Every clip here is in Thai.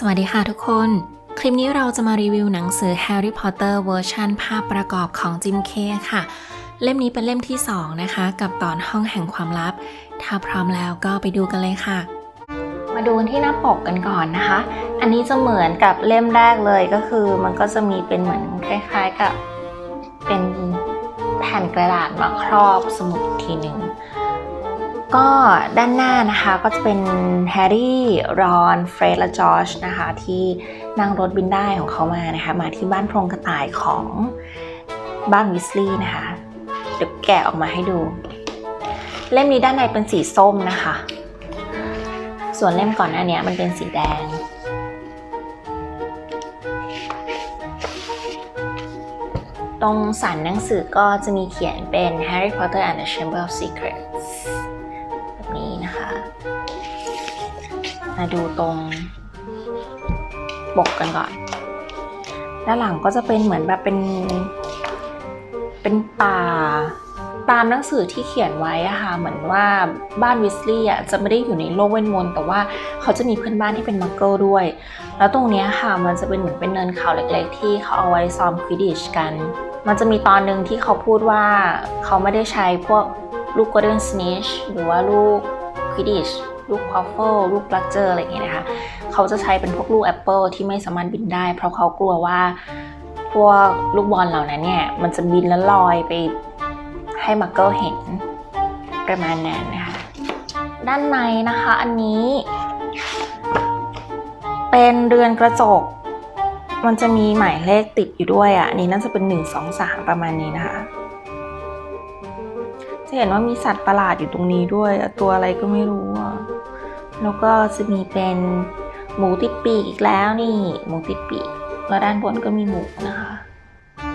สวัสดีค่ะทุกคน คลิปนี้เราจะมารีวิวหนังสือ Harry Potter เวอร์ชันภาพประกอบของจิมเคค่ะ เล่มนี้เป็นเล่มที่ 2 นะคะ กับตอนห้องแห่งความลับ ถ้าพร้อมแล้วก็ไปดูกันเลยค่ะ มาดูที่หน้าปกกันก่อนนะคะ อันนี้จะเหมือนกับเล่มแรกเลยก็คือ มันก็จะมีเป็นเหมือนคล้ายๆกับเป็นแผ่นกระดาษมาครอบสมุดทีหนึ่ง ก็ด้านหน้านะคะก็จะเป็นแฮร์รี่ รอน เฟรด และจอชนะคะที่นั่งรถบินได้ของเขามานะคะ มาที่บ้านโพรงกระต่ายของบ้านวิสลีย์นะคะ เดี๋ยวแกะออกมาให้ดู เล่มนี้ด้านในเป็นสีส้มนะคะ ส่วนเล่มก่อนหน้านี้มันเป็นสีแดง ตรงสันหนังสือก็จะมีเขียนเป็น Harry Potter and the Chamber of Secrets มาดูตรงปกกันก่อน ด้านหลังก็จะเป็นเหมือนแบบเป็น เป็นป่าตามหนังสือที่เขียนไว้อะค่ะ เหมือนว่าบ้านวิสลีย์อะจะไม่ได้อยู่ในโลกเวทมนต์แต่ว่าเขาจะมีเพื่อนบ้านที่เป็นมักเกิลด้วย แล้วตรงนี้ค่ะมันจะเป็นเหมือนเป็นเนินเขาเล็กๆ ที่เขาเอาไว้ซ้อมควิดิชกัน มันจะมีตอนหนึ่งที่เขาพูดว่าเขาไม่ได้ใช้พวกลูก golden snitch หรือว่าลูก quidditch ลูก quaffle ลูก bludger อะไรอย่างเงี้ยนะคะ เขาจะใช้เป็นพวกลูกแอปเปิลที่ไม่สามารถบินได้ เพราะเขากลัวว่าพวกลูกบอลเหล่านั้นเนี่ย มันจะบินแล้วลอยไปให้มักเกิลเห็นประมาณนั้นนะคะ ด้านในนะคะอันนี้ เป็นเรือนกระจก มันจะมีหมายเลขติดอยู่ด้วยอะ อันนี้น่าจะเป็น 1 2 3 ประมาณนี้นะคะ เห็นว่ามีสัตว์ประหลาดอยู่ตรงนี้ด้วย ตัวอะไรก็ไม่รู้อะแล้วก็จะมีเป็นหมูติดปีกอีกแล้วนี่ หมูติดปีกแล้วด้านบนก็มีหมูนะคะ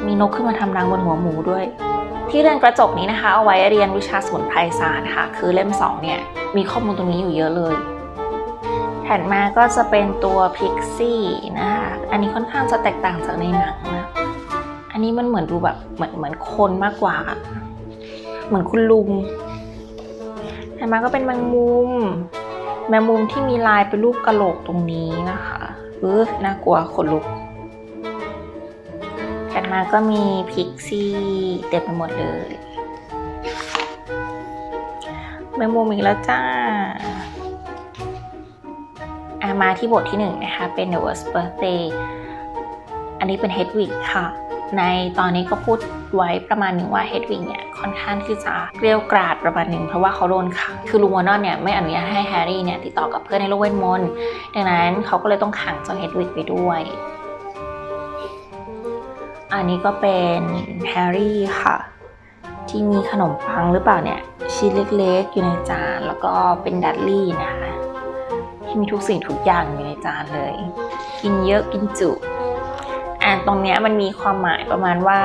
มีนกขึ้นมาทำรังบนหัวหมูด้วย ที่เรือนกระจกนี้นะคะ เอาไว้เรียนวิชาสมุนไพรศาสตร์ค่ะ คือเล่มสองเนี่ยมีข้อมูลตรงนี้อยู่เยอะเลยถัดมาก็จะเป็นตัวพิกซี่นะคะ อันนี้ค่อนข้างจะแตกต่างจากในหนังนะ อันนี้มันเหมือนดูแบบเหมือนเหมือนคนมากกว่าอะ เหมือนคุณลุงถัดมาก็เป็นแมงมุม แมงมุมที่มีลายเป็นรูปกระโหลกตรงนี้นะคะเออน่ากลัวขนลุกถัดมาก็มีพิกซี่เต็มไปหมดเลยแมงมุมอีกแล้วจ้าอะมาที่บทที่หนึ่งนะคะ เป็น The Worst Birthday อันนี้เป็น Hedwig ค่ะ ในตอนนี้ก็พูดไว้ประมาณหนึ่งว่า Hedwig เนี่ยค่อนข้างที่จะเกลียวกราดประมาณหนึ่งเพราะว่าเขาโดนขังคือลุงวอนอนเนี่ยไม่อนุญาตให้แฮร์รี่เนี่ยติดต่อกับเพื่อนในโลกเวทมนต์ดังนั้นเขาก็เลยต้องขังเจ้า Hedwig ไปด้วย อันนี้ก็เป็นแฮร์รี่ค่ะ ที่มีขนมปังหรือเปล่าเนี่ยชิ้นเล็กๆอยู่ในจานแล้วก็เป็นดัตลี่นะคะที่มีทุกสิ่งทุกอย่างอยู่ในจานเลย กินเยอะกินจุ อ่าตรงเนี้ยมันมีความหมายประมาณว่า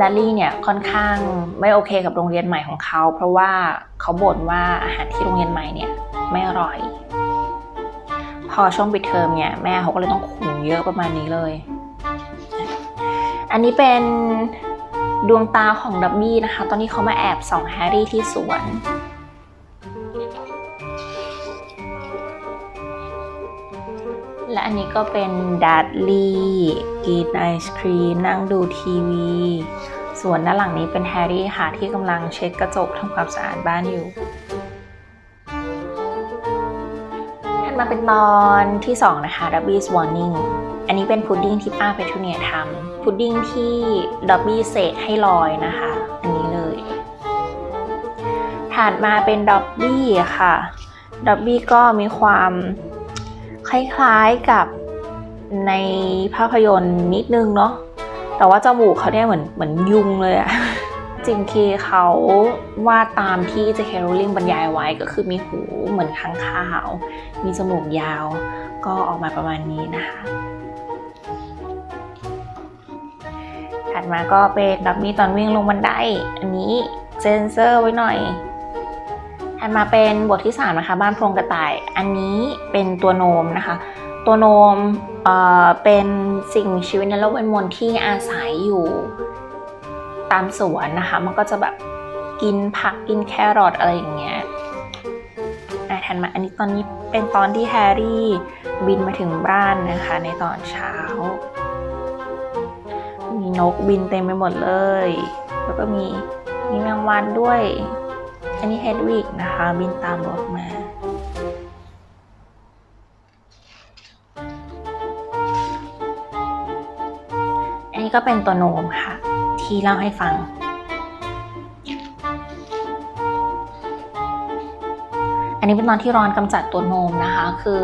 ดัลลี่เนี่ยค่อนข้างไม่โอเคกับโรงเรียนใหม่ของเขา เพราะว่าเขาบ่นว่าอาหารที่โรงเรียนใหม่เนี่ยไม่อร่อย พอช่วงปิดเทอมเนี่ยแม่เขาก็เลยต้องขุนเยอะประมาณนี้เลย อันนี้เป็นดวงตาของดับบี้นะคะ ตอนนี้เขามาแอบส่องแฮร์รี่ที่สวน และอันนี้ก็เป็นดัดลี่กินไอศครีมนั่งดูทีวี ส่วนด้านหลังนี้เป็นแฮร์รี่ค่ะที่กำลังเช็ดกระจกทำความสะอาดบ้านอยู่ถัดมาเป็นตอนที่ 2 นะคะ Dobby's Warning อันนี้เป็นพุดดิ้งที่ป้าเพทูเนียทำพุดดิ้งที่ดอบบี้เสกให้ลอยนะคะ อันนี้เลย ถัดมาเป็นดอบบี้ค่ะดอบบี้ก็มีความ คล้ายๆกับในภาพยนตร์นิดนึงเนาะแต่ว่าจมูกเขาเนี่ยเหมือนเหมือนยุงเลยอะจริงทีเขาวาดตามที่เจคเคโรลลิงบรรยายไว้ก็คือมีหูเหมือนค้างคาว มีจมูกยาว ก็ออกมาประมาณนี้นะคะถัดมาก็เป็นดับบี้ตอนวิ่งลงบันได อันนี้เซนเซอร์ไว้หน่อย ถัดมาเป็นบทที่3นะคะบ้านโพรงกระต่าย อันนี้เป็นตัวโนมนะคะ ตัวโนมเอ่อเป็นสิ่งมีชีวิตในโลกเวทมนต์ที่อาศัยอยู่ตามสวนนะคะ มันก็จะแบบกินผักกินแครอทอะไรอย่างเงี้ยอะถัดมาอันนี้ตอนนี้เป็นตอนที่แฮร์รี่บินมาถึงบ้านนะคะ ในตอนเช้า มีนกบินเต็มไปหมดเลย แล้วก็มีมีแมงวันด้วย อันนี้เฮดวิกนะคะ บินตามรถมาอันนี้ก็เป็นตัวโนมค่ะ ที่เล่าให้ฟัง อันนี้เป็นตอนที่รอนกำจัดตัวโนมนะคะ คือ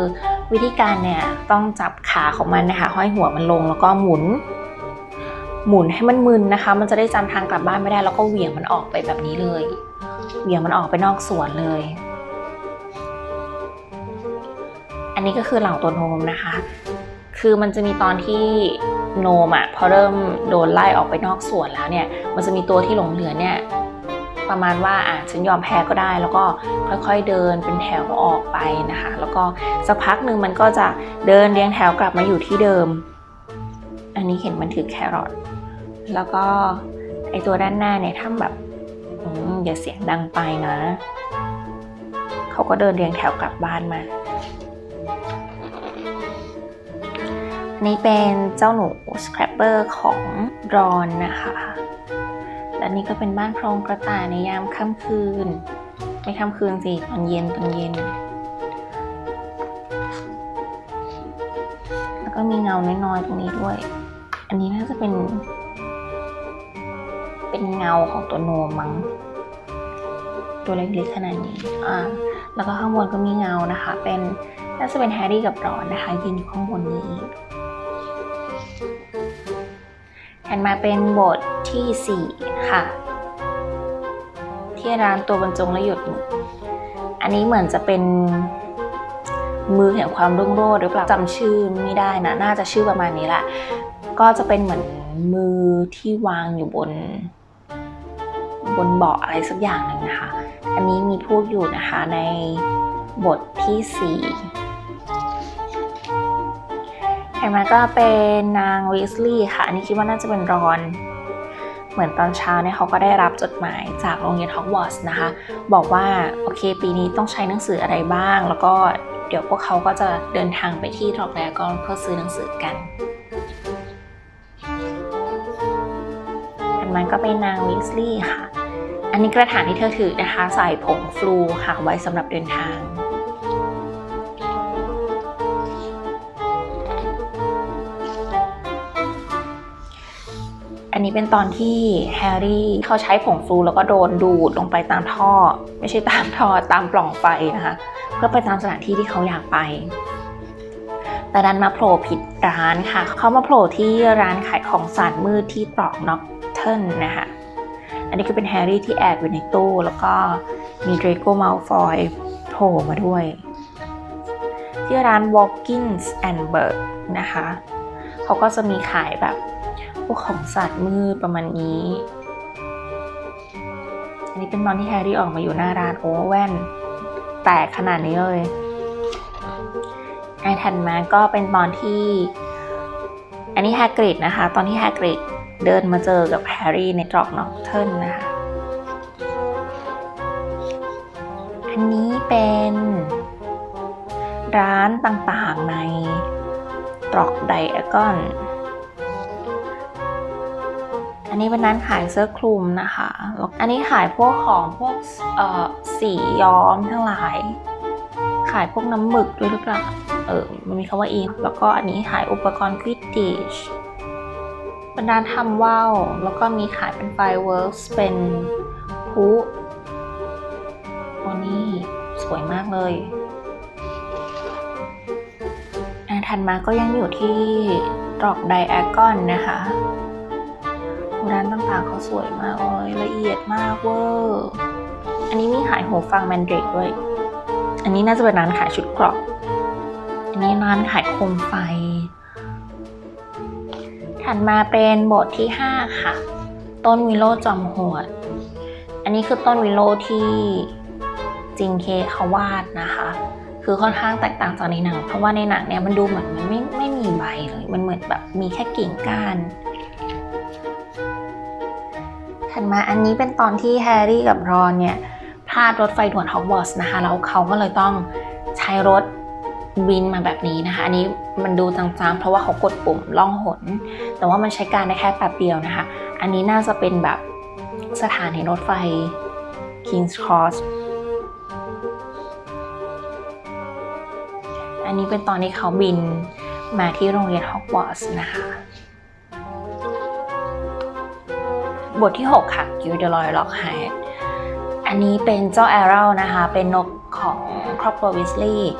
วิธีการเนี่ยต้องจับขาของมันนะคะห้อยหัวมันลงแล้วก็หมุนหมุนให้มันมึนนะคะ มันจะได้จำทางกลับบ้านไม่ได้แล้วก็เหวี่ยงมันออกไปแบบนี้เลย เหวี่ยงมันออกไปนอกสวนเลย อันนี้ก็คือเหล่าตัวโนมนะคะ คือมันจะมีตอนที่โนมอะพอเริ่มโดนไล่ออกไปนอกสวนแล้วเนี่ย มันจะมีตัวที่หลงเหลือเนี่ยประมาณว่าอะฉันยอมแพ้ก็ได้ แล้วก็ค่อยๆเดินเป็นแถวออกไปนะคะ แล้วก็สักพักหนึ่งมันก็จะเดินเรียงแถวกลับมาอยู่ที่เดิม อันนี้เห็นมันถือแครอทแล้วก็ไอตัวด้านหน้าเนี่ยทำแบบ อย่าเสียงดังไปนะ เขาก็เดินเรียงแถวกลับบ้านมานนี้เป็นเจ้าหนูสครับเปอร์ของรอนนะคะ และนี่ก็เป็นบ้านโพรงกระต่ายในยามค่ำคืน ไม่ค่ำคืนสิตอนเย็นตอนเย็น แล้วก็มีเงาน้อยๆตรงนี้ด้วย อันนี้น่าจะเป็น เป็นเงาของตัวโนมมั้งตัวเล็กๆขนาดนี้อ่าแล้วก็ข้างบนก็มีเงานะคะ เป็นน่าจะเป็นแฮร์รี่กับรอนนะคะยืนอยู่ข้างบนนี้ถัดมาเป็นบทที่ 4 ค่ะ ที่ร้านตัวบรรจงและหยุดอันนี้เหมือนจะเป็นมือแห่งความรุ่งโรจน์หรือเปล่าจำชื่อไม่ได้นะ น่าจะชื่อประมาณนี้แหละ ก็จะเป็นเหมือนมือที่วางอยู่บน บนเบาะอะไรสักอย่างหนึ่งนะคะ อันนี้มีพูดอยู่นะคะในบทที่4ถัดมาก็เป็นนางวีสลีย์ค่ะ อันนี้คิดว่าน่าจะเป็นรอน เหมือนตอนเช้าเนี่ยเขาก็ได้รับจดหมายจากโรงเรียนฮอกวอตส์นะคะ บอกว่า โอเค ปีนี้ต้องใช้หนังสืออะไรบ้าง แล้วก็เดี๋ยวพวกเขาก็จะเดินทางไปที่ทอกแรกอนเพื่อซื้อหนังสือกันถัดมาก็เป็นนางวีสลีย์ค่ะ อันนี้กระถางที่เธอถือนะคะใส่ผงฟลูค่ะไว้สำหรับเดินทาง อันนี้เป็นตอนที่แฮร์รี่เขาใช้ผงฟลูแล้วก็โดนดูดลงไปตามท่อ ไม่ใช่ตามท่อตามปล่องไฟนะคะ เพื่อไปตามสถานที่ที่เขาอยากไปแต่ดันมาโผล่ผิดร้านค่ะ เขามาโผล่ที่ร้านขายของสารมืดที่ตรอกน็อกเทิลนะคะ อันนี้คือเป็นแฮร์รี่ที่แอบอยู่ในตู้ แล้วก็มีเดรโกมาลฟอยโผล่มาด้วย ที่ร้าน Walkins and Bird นะคะ เขาก็จะมีขายแบบ พวกของสัตว์มืดประมาณนี้ อันนี้เป็นตอนที่แฮร์รี่ออกมาอยู่หน้าร้านโอแว่น แตกขนาดนี้เลยไอถัดมาก็เป็นตอนที่ อันนี้แฮกริดนะคะ ตอนที่แฮกริด เดินมาเจอกับแฮร์รี่ในตรอกน็อกเทิลนะคะ อันนี้เป็นร้านต่างๆในตรอกไดอากอน อันนี้เป็นร้านขายเสื้อคลุมนะคะแล้วอันนี้ขายพวกของพวกสีย้อมทั้งหลาย ขายพวกน้ำหมึกด้วยหรือเปล่า เออ มันมีคำว่าอีแล้วก็อันนี้ขายอุปกรณ์ควิดดิช เป็นร้านทำว่าวแล้วก็มีขายเป็นไฟเวิร์กเป็นพลุวันนี้สวยมากเลยอะถัดมาก็ยังอยู่ที่ตรอกไดแอกอนนะคะร้านต่างๆเขาสวยมากเลยละเอียดมากเวอร์อันนี้มีขายหูฟังแมนเดรกด้วย อันนี้น่าจะเป็นร้านขายชุดเกรอบ อันนี้ร้านขายโคมไฟ ถัดมาเป็นบทที่ 5 ค่ะ ต้นวิโลจอมโหดอันนี้คือต้นวิโลที่จิงเคเขาวาดนะคะ คือค่อนข้างแตกต่างจากในหนัง เพราะว่าในหนังเนี่ยมันดูเหมือนมันไม่ไม่มีใบเลย มันเหมือนแบบมีแค่กิ่งก้าน ถัดมาอันนี้เป็นตอนที่แฮร์รี่กับรอนเนี่ยพพลาดรถไฟด่วนฮอกวอตส์นะคะ แล้วเขาก็เลยต้องใช้รถ วินมาแบบนี้นะคะ อันนี้มันดูจางๆ เพราะว่าเขากดปุ่มล่องหน แต่ว่ามันใช้การได้แค่แป๊บเดียวนะคะ อันนี้น่าจะเป็นแบบสถานีรถไฟ King's Cross อันนี้เป็นตอนที่เขาบินมาที่โรงเรียนฮอกวอตส์นะคะ บทที่ 6 ค่ะ g i l d e r o y Lockhart อันนี้เป็นเจ้าแอโรนะคะ เป็นนกของครอบครัววิสลีย์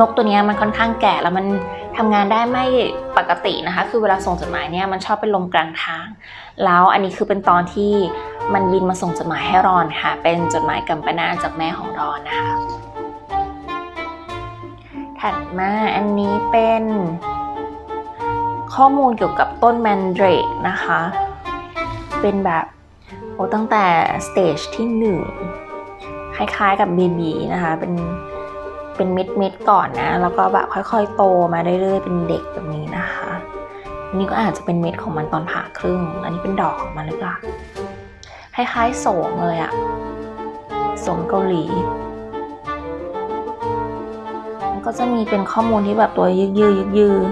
นกตัวนี้มันค่อนข้างแก่แล้วมันทำงานได้ไม่ปกตินะคะ คือเวลาส่งจดหมายเนี่ยมันชอบเป็นลมกลางทาง แล้วอันนี้คือเป็นตอนที่มันบินมาส่งจดหมายให้รอนค่ะ เป็นจดหมายกัมปนาจากแม่ของรอนนะคะ ถัดมาอันนี้เป็นข้อมูลเกี่ยวกับต้นแมนเดรกนะคะ เป็นแบบโอ้ตั้งแต่สเตจที่หนึ่งคล้ายๆกับเบบีนะคะ เป็น เป็นเม็ดเม็ดๆก่อนนะ แล้วก็แบบค่อย ๆ โตมาเรื่อยๆ เป็นเด็กแบบนี้นะคะนนี้ก็อาจจะเป็นเม็ดของมันตอนผ่าครึ่ง อันนี้เป็นดอกของมันหรือเปล่าคล้ายๆโสมเลยอะโสมเกาหลีมันก็จะมีเป็นข้อมูลที่แบบตัวยืดยืดยืดยืด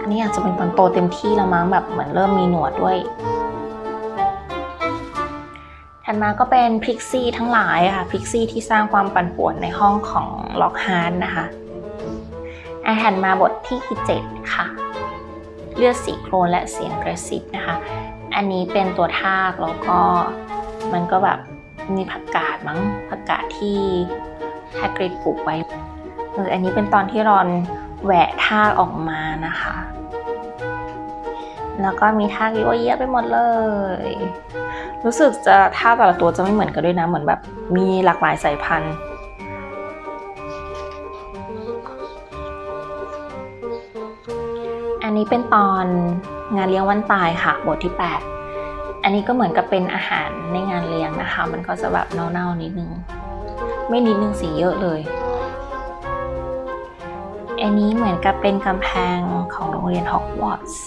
อันนี้อาจจะเป็นตอนโตเต็มที่แล้วมั้งแบบเหมือนเริ่มมีหนวดด้วย ถัดมาก็เป็นพิกซี่ทั้งหลายค่ะพิกซี่ที่สร้างความปั่นป่วนในห้องของล็อกฮาร์ดนะคะอาถัดมาบทที่7ค่ะ เลือดสีโครนและเสียงกระซิบนะคะ อันนี้เป็นตัวทากแล้วก็มันก็แบบมีผักกาดมั้งผักกาดที่แฮกริดปลูกไว้เอออันนี้เป็นตอนที่รอนแหวะทากออกมานะคะ แล้วก็มีทากเยอะแยะไปหมดเลย รู้สึกจะท่าแต่ละตัวจะไม่เหมือนกันด้วยนะ เหมือนแบบมีหลากหลายสายพันธุ์อันนี้เป็นตอนงานเลี้ยงวันตายค่ะบทที่ 8 อันนี้ก็เหมือนกับเป็นอาหารในงานเลี้ยงนะคะ มันก็จะแบบเน่าๆนิดนึง ไม่นิดนึงสีเยอะเลยอันนี้เหมือนกับเป็นกำแพงของโรงเรียนฮอกวอตส์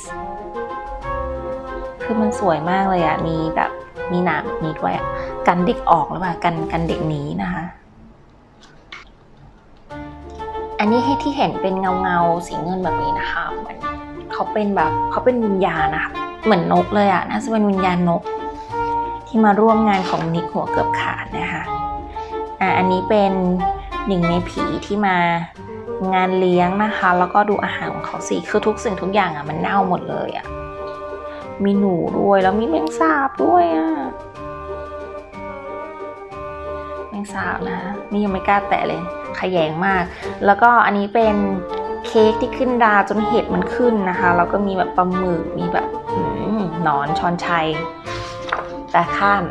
คือมันสวยมากเลยอะมีแบบ มีหนามนี้ด้วยกันเด็กออกหรือเปล่ากันกันเด็กหนีนะคะ อันนี้ให้ที่เห็นเป็นเงาเงาสีเงินแบบนี้นะคะเหมือนเขาเป็นแบบเขาเป็นวิญญาณนะคะเหมือนนกเลยอะน่าจะเป็นวิญญาณนก ที่มาร่วมงานของนิกหัวเกือบขาดนะคะอะอันนี้เป็นหนึ่งในผีที่มางานเลี้ยงนะคะ แล้วก็ดูอาหารของเขาสิคือทุกสิ่งทุกอย่างอะมันเน่าหมดเลยอะ มีหนูด้วยแล้วมีแมงสาบด้วยอะแมงสาบนะนี่ยังไม่กล้าแตะเลยขยงมาก แล้วก็อันนี้เป็นเค้กที่ขึ้นดาจนเห็ดมันขึ้นนะคะ แล้วก็มีแบบปลาหมึกมีแบบหนอนช้อนชัยตาข้าม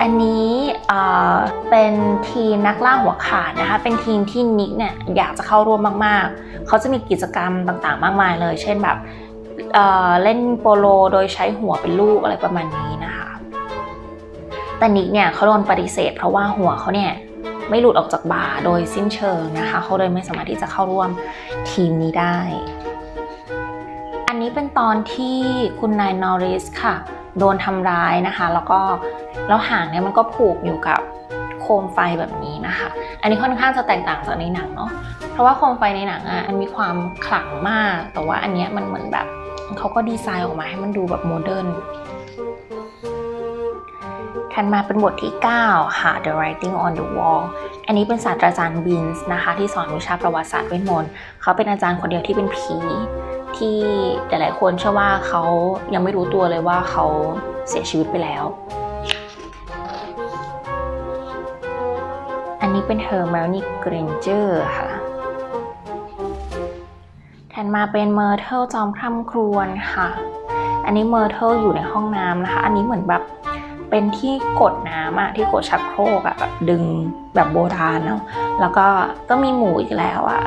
อันนี้เอ่อเป็นทีมนักล่าหัวขาดนะคะ เป็นทีมที่นิกเนี่ยอยากจะเข้าร่วมมากๆ เขาจะมีกิจกรรมต่างๆ มากมายเลย เช่นแบบ เเล่นโปโลโดยใช้หัวเป็นลูกอะไรประมาณนี้นะคะ แต่นิกเนี่ยเขาโดนปฏิเสธ เพราะว่าหัวเขาเนี่ยไม่หลุดออกจากบ่าโดยสิ้นเชิงนะคะ เขาเลยไม่สามารถที่จะเข้าร่วมทีมนี้ได้ อันนี้เป็นตอนที่คุณนายนอริสค่ะ โดนทำร้ายนะคะ แล้วก็แล้วหางเนี่ยมันก็ผูกอยู่กับโคมไฟแบบนี้นะคะ อันนี้ค่อนข้างจะแตกต่างจากในหนังเนาะ เพราะว่าโคมไฟในหนังอะมันมีความขลังมาก แต่ว่าอันเนี้ยมันเหมือนแบบ เขาก็ดีไซน์ออกมาให้มันดูแบบโมเดิร์นถัดมาเป็นบทที่ 9 ค่ะ The Writing on the Wall อันนี้เป็นศาสตราจารย์บินส์นะคะ ที่สอนวิชาประวัติศาสตร์เวทมนต์เขาเป็นอาจารย์คนเดียวที่เป็นผี ที่หลายๆคนเชื่อว่าเขายังไม่รู้ตัวเลยว่าเขาเสียชีวิตไปแล้ว อันนี้เป็น Hermione Granger ค่ะ ถัดมาเป็นเมอร์เทลจอมคร่ำครวญค่ะ อันนี้เมอร์เทลอยู่ในห้องน้ำนะคะ อันนี้เหมือนแบบเป็นที่กดน้ำอะที่กดชักโครกอะแบบดึงแบบโบราณเนาะแล้วก็ก็มีหมูอีกแล้วอะ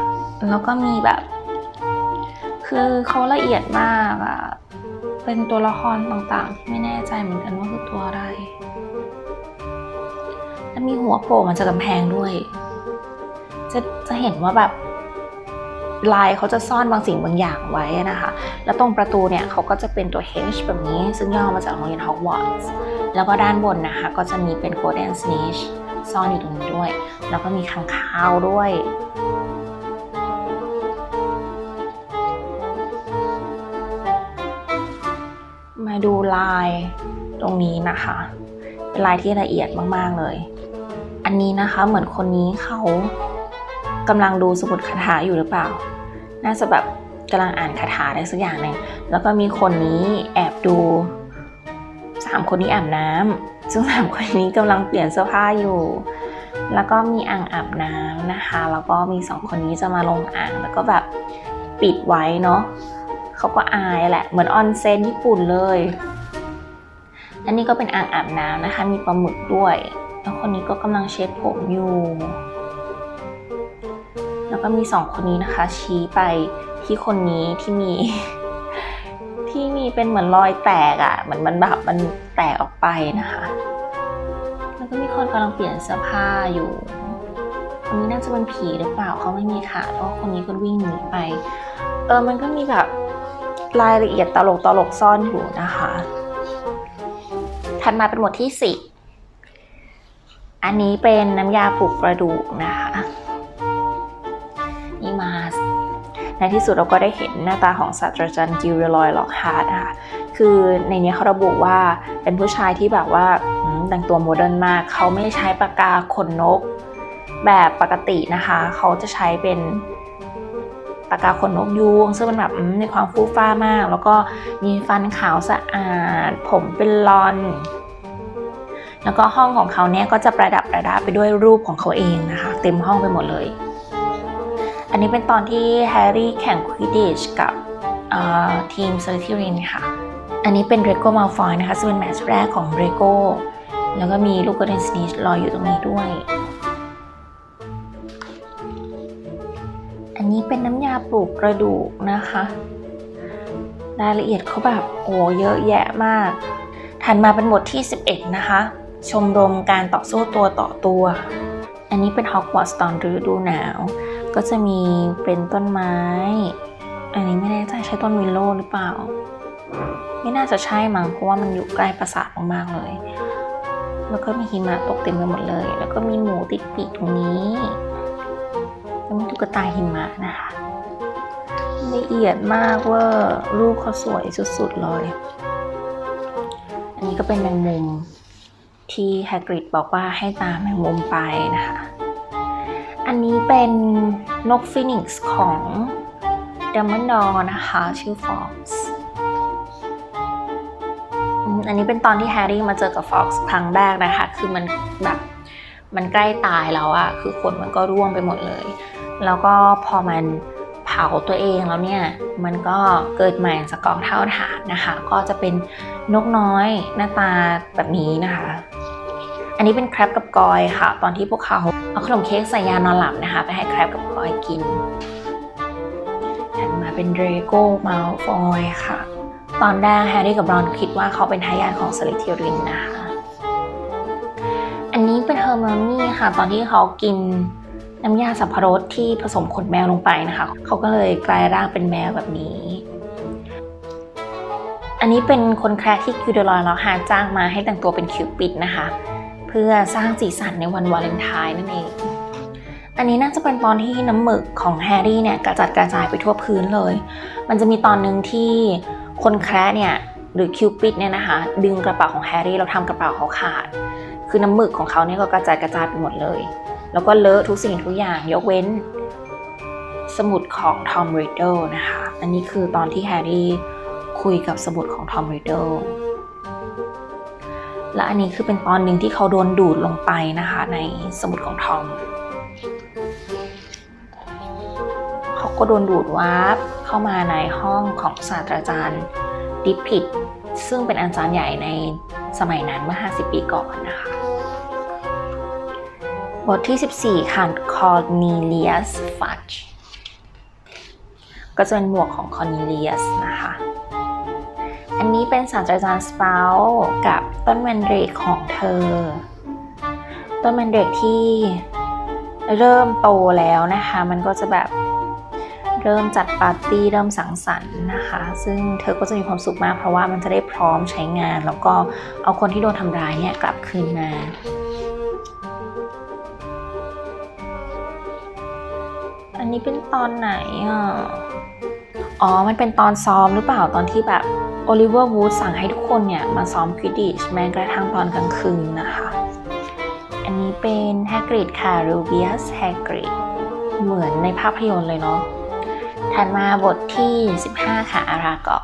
แล้วก็มีแบบ คือเขาละเอียดมากอะเป็นตัวละครต่างๆที่ไม่แน่ใจเหมือนกันว่าคือตัวอะไร แล้วมีหัวโผล่มาจากกำแพงด้วย จะจะเห็นว่าแบบ ลายเขาจะซ่อนบางสิ่งบางอย่างไว้นะคะ แล้วตรงประตูเนี่ยเขาก็จะเป็นตัว H แบบนี้ ซึ่งย่อมาจากโรงเรียนฮอกวอตส์แล้วก็ด้านบนนะคะ ก็จะมีเป็น golden snitch ซ่อนอยู่ตรงนี้ด้วย แล้วก็มีขังคาวด้วย มาดูลายตรงนี้นะคะ เป็นลายที่ละเอียดมาก ๆ เลย อันนี้นะคะเหมือนคนนี้เขา กำลังดูสมุดคาถาอยู่หรือเปล่า น่าจะแบบกำลังอ่านคาถาอะไรสักอย่างหนึ่งแล้วก็มีคนนี้แอบดูสามคนนี้อาบน้ำซึ่งสามคนนี้กำลังเปลี่ยนเสื้อผ้าอยู่ แล้วก็มีอ่างอาบน้ำนะคะ แล้วก็มีสองคนนี้จะมาลงอ่าง แล้วก็แบบปิดไว้เนาะเขาก็อายแหละ เหมือนออนเซนญี่ปุ่นเลย อันนี้ก็เป็นอ่างอาบน้ำนะคะ มีปลาหมึกด้วย แล้วคนนี้ก็กำลังเช็ดผมอยู่ แล้วก็มีสองคนนี้นะคะ ชี้ไปที่คนนี้ที่มี ที่มีเป็นเหมือนรอยแตกอะ่ะเหมือนมันแบบมันแตกออกไปนะคะ แล้วก็มีคนกำลังเปลี่ยนเสื้อผ้าอยู่คนนี้น่าจะเป็นผีหรือเปล่าเขาไม่มีขาเพราะคนนี้ก็วิ่งหนีไป เออมันก็มีแบบรายละเอียดตลกตลกซ่อนอยู่นะคะถัดมาเป็นหมวดที่สิบอันนี้เป็นน้ำยาปลุกกระดูกนะคะ ในที่สุดเราก็ได้เห็นหน้าตาของศาสตราจารย์กิลเรลอยล็อกฮาร์ดนะคะคือในนี้เขาระบุว่าเป็นผู้ชายที่แบบว่าแต่งตัวโมเดิร์นมาก เขาไม่ใช้ปากกาขนนกแบบปกตินะคะ เขาจะใช้เป็นปากกาขนนกยูงซึ่งมันแบบอืมมีความฟูฟ้ามาก แล้วก็มีฟันขาวสะอาด ผมเป็นลอน แล้วก็ห้องของเขาเนี่ยก็จะประดับประดาไปด้วยรูปของเขาเองนะคะ เต็มห้องไปหมดเลย อันนี้เป็นตอนที่แฮร์รี่แข่งควิดดิชกับทีมเซอร์ทิรินค่ะ อันนี้เป็นเรโก้มาฟอยนะคะซึ่งเป็นแมตช์แรกของเรโก้แล้วก็มีลูกกระเดนสนิชลอยอยู่ตรงนี้ด้วย อันนี้เป็นน้ำยาปลูกกระดูกนะคะ รายละเอียดเขาแบบโอ้เยอะแยะมาก ถัดมาเป็นบทที่ 11 นะคะ ชมรมการต่อสู้ตัวต่อตัว อันนี้เป็นฮอกวอตส์ตอนฤดูหนาว ก็จะมีเป็นต้นไม้ อันนี้ไม่แน่ใจใช่ต้นวิลโลหรือเปล่า ไม่น่าจะใช่มั้งเพราะว่ามันอยู่ใกล้ปราสาทมากๆเลย แล้วก็มีหิมะตกเต็มไปหมดเลย แล้วก็มีหมูติดปีกตรงนี้แล้วมีตุ๊กตาหิมะนะคะละเอียดมากเว่ารูปเขาสวยสุดๆเลย อันนี้ก็เป็นแมงมุมที่แฮกริดบอกว่าให้ตามแมงมุมไปนะคะ อันนี้เป็นนกฟินิกซ์ของดัมเบิลดอร์นะคะ ชื่อฟ็อกซ์อันนี้เป็นตอนที่แฮร์รี่มาเจอกับฟ็อกซ์ครั้งแรกนะคะ คือมันแบบมันใกล้ตายแล้วอะคือขนมันก็ร่วงไปหมดเลย แล้วก็พอมันเผาตัวเองแล้วเนี่ย มันก็เกิดใหม่จากกองเท่าฐานนะคะ ก็จะเป็นนกน้อยหน้าตาแบบนี้นะคะ อันนี้เป็นแครปกับกอยค่ะ ตอนที่พวกเขาเอาขนมเค้กใส่ยานอนหลับนะคะ ไปให้แครปกับกอยกินถัดมาเป็นเดรโก้มาฟอยค่ะ ตอนแรกแฮร์รี่กับรอนคิดว่าเขาเป็นทายาทของสลิทิรินนะคะ อันนี้เป็นเฮอร์มลนี่ค่ะ ตอนที่เขากินน้ำยาสับปะรดที่ผสมขนแมวลงไปนะคะ เขาก็เลยกลายร่างเป็นแมวแบบนี้ อันนี้เป็นคนแคร์ที่คิวเดลอยแล้วฮาจ้างมาให้แต่งตัวเป็นคิวปิดนะคะ เพื่อสร้างสีสันในวันวาเลนไทน์นั่นเอง อันนี้น่าจะเป็นตอนที่น้ำหมึกของแฮร์รี่เนี่ยกระจัดกระจายไปทั่วพื้นเลย มันจะมีตอนหนึ่งที่คนแคร์เนี่ยหรือคิวปิดเนี่ยนะคะดึงกระเป๋าของแฮร์รี่แล้วทำกระเป๋าเขาขาด คือน้ำหมึกของเขาเนี่ยก็กระจายกระจายไปหมดเลย แล้วก็เลอะทุกสิ่งทุกอย่างยกเว้น สมุดของทอมรีดเดิลนะคะ อันนี้คือตอนที่แฮร์รี่คุยกับสมุดของทอมรีดเดิล และอันนี้คือเป็นตอนหนึ่งที่เขาโดนดูดลงไปนะคะ ในสมุดของทอมเขาก็โดนดูดวาร์ปเข้ามาในห้องของศาสตราจารย์ดิพิตซึ่งเป็นอาจารย์ใหญ่ในสมัยนั้นเมื่อ 50 ปีก่อนนะคะ บทที่ 14 ค่ะ Cornelius Fudge ก็จะเป็นหมวกของ Cornelius นะคะ อันนี้เป็นศาสตราจารย์สเปากับต้นแมนเดรกของเธอ ต้นแมนเดรกที่เริ่มโตแล้วนะคะ มันก็จะแบบเริ่มจัดปาร์ตี้เริ่มสังสรรค์นะคะ ซึ่งเธอก็จะมีความสุขมากเพราะว่ามันจะได้พร้อมใช้งาน แล้วก็เอาคนที่โดนทำร้ายเนี่ยกลับคืนมาอันนี้เป็นตอนไหนอะ อ๋อ มันเป็นตอนซ้อมหรือเปล่าตอนที่แบบ โอลิเวอร์วูดสั่งให้ทุกคนเนี่ยมาซ้อมควิดดิชแม้กระทั่งตอนกลางคืนนะคะ อันนี้เป็นแฮกริดค่ะรูเบียสแฮกริดเหมือนในภาพยนตร์เลยเนาะถัดมาบทที่ 15 ค่ะ อารากะ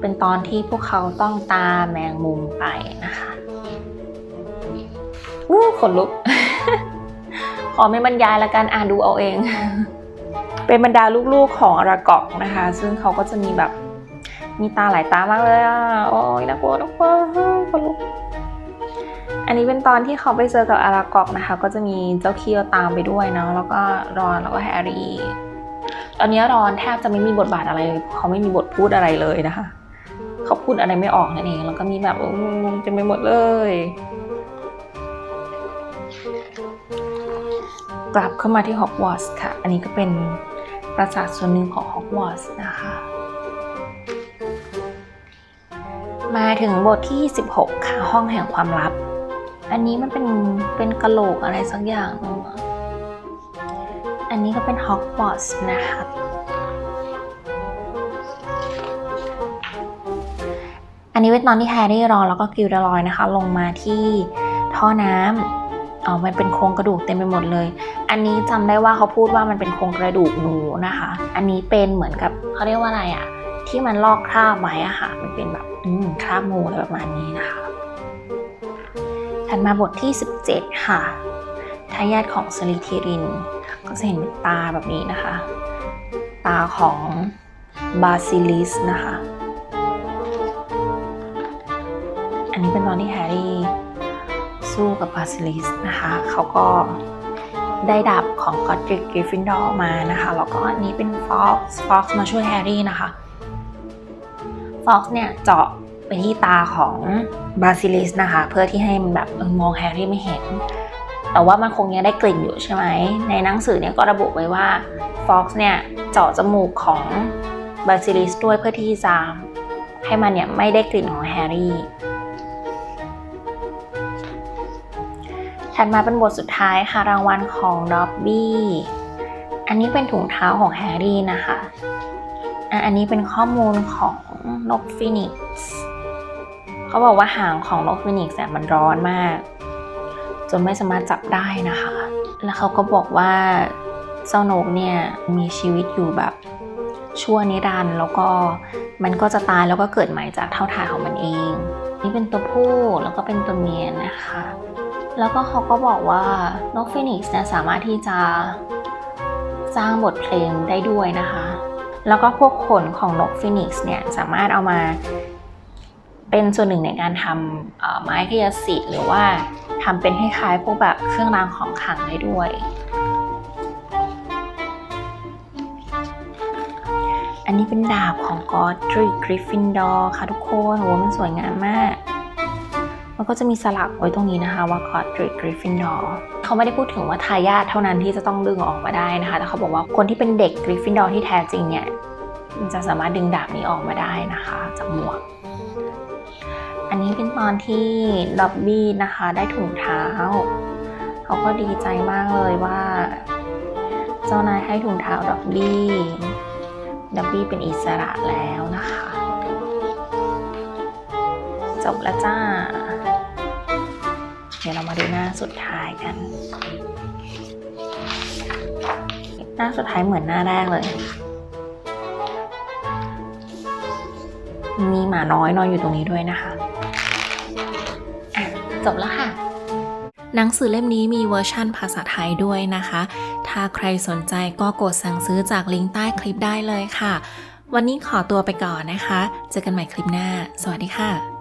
เป็นตอนที่พวกเขาต้องตาแมงมุมไปนะคะวู้ขนลุก ขอไม่บรรยายละกันอ่านดูเอาเอง เป็นบรรดาลูกๆของอารากอกนะคะ ซึ่งเขาก็จะมีแบบ มีตาหลายตามากเลยอะ โอ้ยน่ากลัวน่ากลัวขนลุกอันนี้เป็นตอนที่เขาไปเจอกับอารากอกนะคะ ก็จะมีเจ้าเคียวตามไปด้วยเนาะแล้วก็รอนแล้วก็แฮร์รี่ตอนนี้รอนแทบจะไม่มีบทบาทอะไรเลยเขาไม่มีบทพูดอะไรเลยนะคะ เขาพูดอะไรไม่ออกนั่นเองแล้วก็มีแบบงงๆเต็มไปหมดเลย กลับเข้ามาที่ฮอกวอตส์ค่ะ อันนี้ก็เป็นปราสาทส่วนหนึ่งของฮอกวอตส์นะคะ มาถึงบทที่16ค่ะ ห้องแห่งความลับ อันนี้มันเป็นเป็นกระโหลกอะไรสักอย่างนึงอันนี้ก็เป็นฮอกวอตส์นะคะอันนี้เป็นตอนที่แฮร์รี่รอแล้วก็กิลเดรอยนะคะ ลงมาที่ท่อน้ำอ๋อมันเป็นโครงกระดูกเต็มไปหมดเลย อันนี้จำได้ว่าเขาพูดว่ามันเป็นโครงกระดูกหนูนะคะ อันนี้เป็นเหมือนกับเขาเรียกว่าอะไรอะที่มันลอกคราบไว้อะค่ะ มันเป็นแบบ อืมคราบงูอะไรประมาณนี้นะคะถัดมาบทที่ 17 ค่ะทายาทของสลิธีริน ก็จะเห็นตาแบบนี้นะคะ ตาของบาซิลิสนะคะ อันนี้เป็นตอนที่แฮร์รี่สู้กับบาซิลิสนะคะ เขาก็ได้ดาบของกอดริกกริฟฟินดอร์มานะคะ แล้วก็อันนี้เป็นฟ็อกซ์ฟ็อกซ์มาช่วยแฮร์รี่นะคะ ฟ็อกซ์เนี่ยเจาะไปที่ตาของบาซิลิสนะคะ เพื่อที่ให้มันแบบมองแฮร์รี่ไม่เห็น แต่ว่ามันคงยังได้กลิ่นอยู่ใช่ไหม ในหนังสือเนี่ยก็ระบุไว้ว่าฟ็อกซ์เนี่ยเจาะจมูกของบาซิลิสด้วยเพื่อที่จะให้มันเนี่ยไม่ได้กลิ่นของแฮร์รี่ถัดมาเป็นบทสุดท้ายค่ะรางวัลของด็อบบี้ อันนี้เป็นถุงเท้าของแฮร์รี่นะคะ อันนี้เป็นข้อมูลของนกฟินิกซ์เขาบอกว่าหางของนกฟินิกซ์เนี่ยมันร้อนมาก จนไม่สามารถจับได้นะคะ แล้วเขาก็บอกว่าเจ้านกเนี่ยมีชีวิตอยู่แบบชั่วนิรันดร์แล้วก็มันก็จะตายแล้วก็เกิดใหม่จากเท่าทานของมันเอง นี่เป็นตัวผู้แล้วก็เป็นตัวเมียนะคะ แล้วก็เขาก็บอกว่านกฟินิกซ์เนี่ยสามารถที่จะสร้างบทเพลงได้ด้วยนะคะ แล้วก็พวกขนของนกฟินิกซ์เนี่ยสามารถเอามาเป็นส่วนหนึ่งในการทำไม้ขยสิทธิ์หรือว่าทำเป็นคล้ายๆพวกแบบเครื่องรางของขลังได้ด้วย อันนี้เป็นดาบของกอดริกกริฟฟินดอร์ค่ะทุกคนโหมันสวยงามมาก มันก็จะมีสลักไว้ตรงนี้นะคะว่ากอดริกริฟฟินดอร์ เขาไม่ได้พูดถึงว่าทายาทเท่านั้นที่จะต้องดึงออกมาได้นะคะ แต่เขาบอกว่าคนที่เป็นเด็กกริฟฟินดอร์ที่แท้จริงเนี่ยมันจะสามารถดึงดาบนี้ออกมาได้นะคะ จากหมวก อันนี้เป็นตอนที่ด็อบบี้นะคะได้ถุงเท้า เขาก็ดีใจมากเลยว่า เจ้านายให้ถุงเท้าด็อบบี้ด็อบบี้เป็นอิสระแล้วนะคะ จบแล้วจ้า ดี๋ยวเรามาดูหน้าสุดท้ายกัน หน้าสุดท้ายเหมือนหน้าแรกเลย มีหมาน้อยนอนอยู่ตรงนี้ด้วยนะคะะจบแล้วค่ะ หนังสือเล่มนี้มีเวอร์ชั่นภาษาไทยด้วยนะคะ ถ้าใครสนใจก็กดสั่งซื้อจากลิงก์ใต้คลิปได้เลยค่ะ วันนี้ขอตัวไปก่อนนะคะ เจอกันใหม่คลิปหน้า สวัสดีค่ะ